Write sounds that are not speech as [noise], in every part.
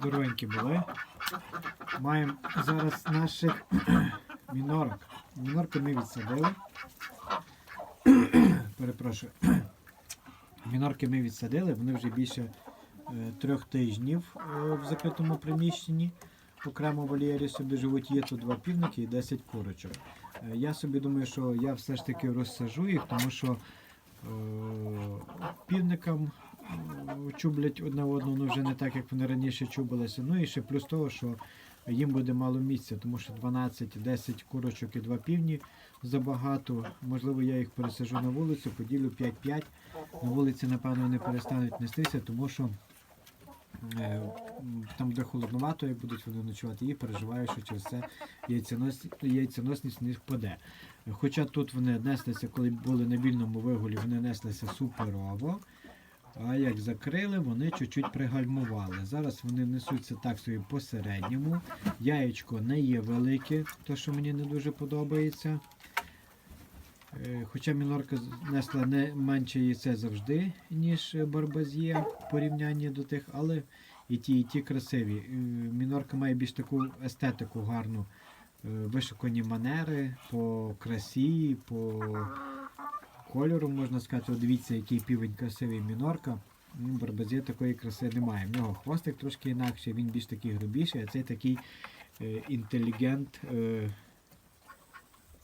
здоровенькі були. Маємо зараз наших [clears throat] мінорок. Мінорки ми відсадили. [clears throat] Перепрошую. [clears throat] Мінорки ми відсадили, вони вже більше е, трьох тижнів е, в закритому приміщенні. Окремо вольєрі собі живуть, є тут два півники і 10 курочок. Е, Я собі думаю, що я все ж таки розсажу їх, тому що півникам чублять одне одного, ну вже не так, як вони раніше чубилися. Ну і ще плюс того, що їм буде мало місця, тому що 12-10 курочок і 2 півні забагато. Можливо, я їх пересажу на вулицю, поділю 5-5. На вулиці, напевно, не перестануть нестися, тому що е, там буде холодновато, як будуть вони ночувати, і переживаю, що через це яйценос... яйценосність в них впаде. Хоча тут вони неслися, коли були на вільному вигулі, вони неслися суперово. А як закрили, вони чуть-чуть пригальмували. Зараз вони несуться так собі посередньому. Яєчко не є велике, то що мені не дуже подобається. Е, Хоча мінорка несла не менше яйця завжди, ніж барбазє в порівнянні до тих, але і ті, і ті красиві. Е, Мінорка має більш таку естетику гарну, е, вишукані манери по красі, по кольору, можна сказати. От дивіться, який півень красивий мінорка. Ну, Барбазє такої краси немає. В нього хвостик трошки інакший, він більш такий грубіший, а цей такий е, інтелігент. Е,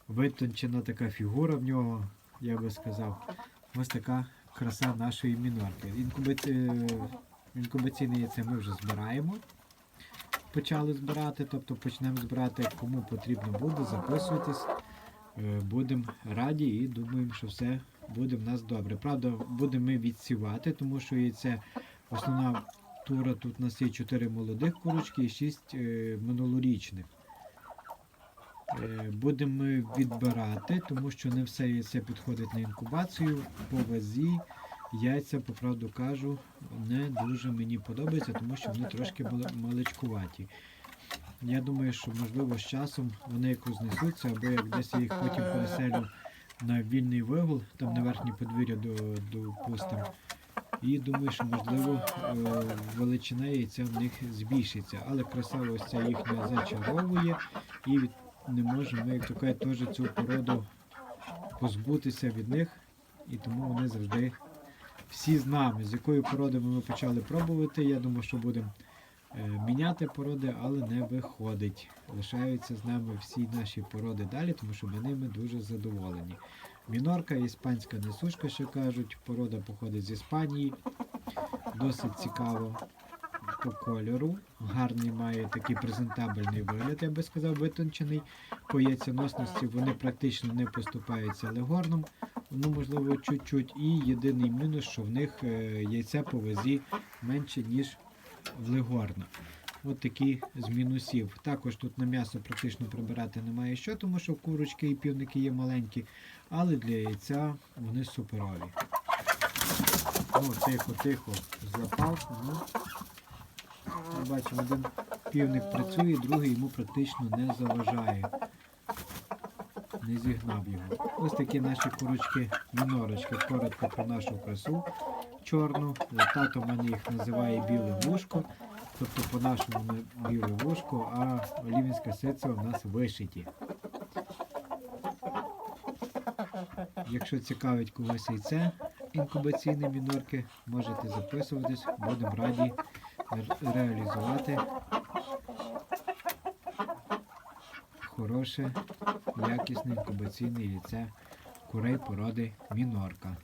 витончена така фігура в нього, я би сказав. Ось така краса нашої мінорки. Інкубаці... е, Інкубаційне яйце ми вже збираємо. Почали збирати, тобто почнемо збирати, кому потрібно буде, записуйтесь. Е, Будемо раді і думаємо, що все буде в нас добре. Правда, будемо ми відсівати, тому що яйце основна тура тут у нас є 4 молодих курочки і 6 е, минулорічних. Е, Будемо відбирати, тому що не все яйце підходить на інкубацію. По вазі яйця, по правду кажу, не дуже мені подобається, тому що вони трошки мали- маличкуваті. Я думаю, що можливо з часом вони якось знесуться, або як десь я їх потім переселю на вільний вигул, там на верхнє подвір'я до, допустим. І думаю, що можливо е, величина яйця в них збільшиться. Але краса ось ця їхня зачаровує і від, не можемо ми, як то кажуть, теж цю породу позбутися від них. І тому вони завжди всі з нами. З якої породи ми почали пробувати. Я думаю, що будемо е, міняти породи, але не виходить. Лишаються з нами всі наші породи далі, тому що ми ними дуже задоволені. Мінорка, іспанська несушка, що кажуть, порода походить з Іспанії. Досить цікаво по кольору. Гарний має такий презентабельний вигляд, я би сказав, витончений. По яйценосності вони практично не поступаються легорном. Ну, можливо, чуть-чуть. І єдиний мінус, що в них е, яйця по вазі менше, ніж в легорна. От такі з мінусів. Також тут на м'ясо практично прибирати немає що, тому що курочки і півники є маленькі, але для яйця вони суперові. Ну, тихо-тихо злапав. Ну, бачимо, один півник працює, другий йому практично не заважає. Не зігнав його. Ось такі наші курочки мінорочки. Коротко про нашу красу чорну. Тато в мене їх називає біле вушко. Тобто по-нашому не біле вушко, а олівінська сиця у нас вишиті. Якщо цікавить когось яйце інкубаційні мінорки, можете записуватись, будемо раді реалізувати хороше, якісне інкубаційне яйце курей породи мінорка.